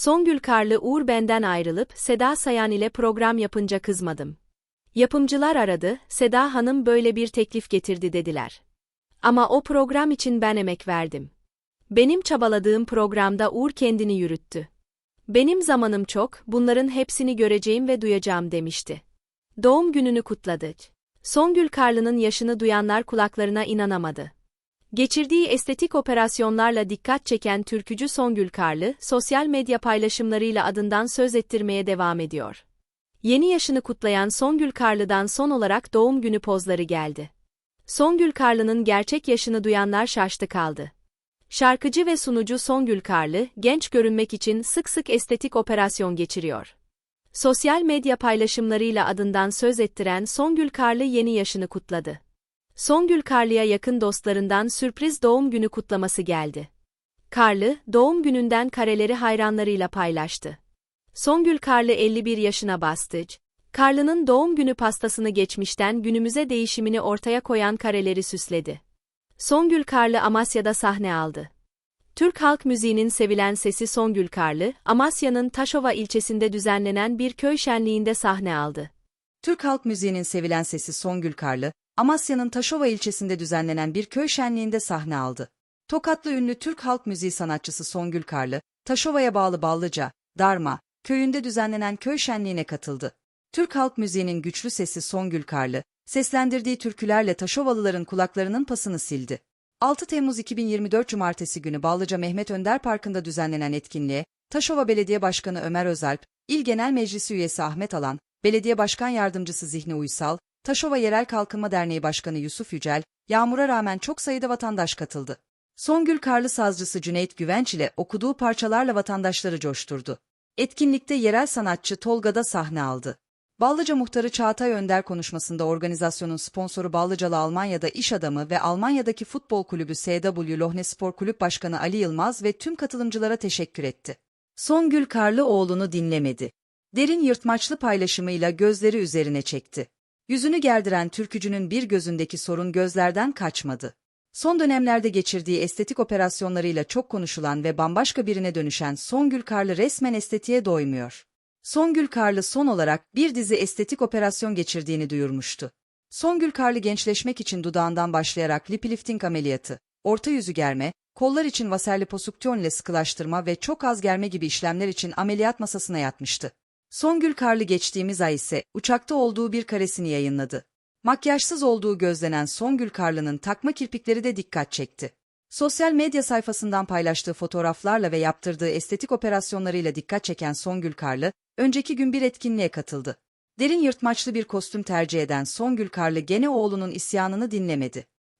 Songül Karlı Uğur benden ayrılıp Seda Sayan ile program yapınca kızmadım. Yapımcılar aradı, Seda Hanım böyle bir teklif getirdi dediler. Ama o program için ben emek verdim. Benim çabaladığım programda Uğur kendini yürüttü. Benim zamanım çok, bunların hepsini göreceğim ve duyacağım demişti. Doğum gününü kutladı. Songül Karlı'nın yaşını duyanlar kulaklarına inanamadı. Geçirdiği estetik operasyonlarla dikkat çeken türkücü Songül Karlı, sosyal medya paylaşımlarıyla adından söz ettirmeye devam ediyor. Yeni yaşını kutlayan Songül Karlı'dan son olarak doğum günü pozları geldi. Songül Karlı'nın gerçek yaşını duyanlar şaştı kaldı. Şarkıcı ve sunucu Songül Karlı, genç görünmek için sık sık estetik operasyon geçiriyor. Sosyal medya paylaşımlarıyla adından söz ettiren Songül Karlı yeni yaşını kutladı. Songül Karlı'ya yakın dostlarından sürpriz doğum günü kutlaması geldi. Karlı, doğum gününden kareleri hayranlarıyla paylaştı. Songül Karlı 51 yaşına bastı. Karlı'nın doğum günü pastasını geçmişten günümüze değişimini ortaya koyan kareleri süsledi. Songül Karlı Amasya'da sahne aldı. Türk halk müziğinin sevilen sesi Songül Karlı, Amasya'nın Taşova ilçesinde düzenlenen bir köy şenliğinde sahne aldı. Türk halk müziğinin sevilen sesi Songül Karlı, Amasya'nın Taşova ilçesinde düzenlenen bir köy şenliğinde sahne aldı. Tokatlı ünlü Türk halk müziği sanatçısı Songül Karlı, Taşova'ya bağlı Ballıca, Darma, köyünde düzenlenen köy şenliğine katıldı. Türk halk müziğinin güçlü sesi Songül Karlı, seslendirdiği türkülerle Taşovalıların kulaklarının pasını sildi. 6 Temmuz 2024 Cumartesi günü Ballıca Mehmet Önder Parkı'nda düzenlenen etkinliğe, Taşova Belediye Başkanı Ömer Özalp, İl Genel Meclisi üyesi Ahmet Alan, Belediye Başkan Yardımcısı Zihni Uysal, Taşova Yerel Kalkınma Derneği Başkanı Yusuf Yücel, yağmura rağmen çok sayıda vatandaş katıldı. Songül Karlı sazcısı Cüneyt Güvenç ile okuduğu parçalarla vatandaşları coşturdu. Etkinlikte yerel sanatçı Tolga da sahne aldı. Ballıca muhtarı Çağatay Önder konuşmasında organizasyonun sponsoru Ballıcalı Almanya'da iş adamı ve Almanya'daki futbol kulübü SW Lohne Spor Kulüp Başkanı Ali Yılmaz ve tüm katılımcılara teşekkür etti. Songül Karlı oğlunu dinlemedi. Derin yırtmaçlı paylaşımıyla gözleri üzerine çekti. Yüzünü gerdiren türkücünün bir gözündeki sorun gözlerden kaçmadı. Son dönemlerde geçirdiği estetik operasyonlarıyla çok konuşulan ve bambaşka birine dönüşen Songül Karlı resmen estetiğe doymuyor. Songül Karlı son olarak bir dizi estetik operasyon geçirdiğini duyurmuştu. Songül Karlı gençleşmek için dudağından başlayarak lip lifting ameliyatı, orta yüzü germe, kollar için vaserliposuktyon ile sıkılaştırma ve çok az germe gibi işlemler için ameliyat masasına yatmıştı. Songül Karlı geçtiğimiz ay ise uçakta olduğu bir karesini yayınladı. Makyajsız olduğu gözlenen Songül Karlı'nın takma kirpikleri de dikkat çekti. Sosyal medya sayfasından paylaştığı fotoğraflarla ve yaptırdığı estetik operasyonlarıyla dikkat çeken Songül Karlı, önceki gün bir etkinliğe katıldı. Derin yırtmaçlı bir kostüm tercih eden Songül Karlı gene oğlunun isyanını dinlemedi.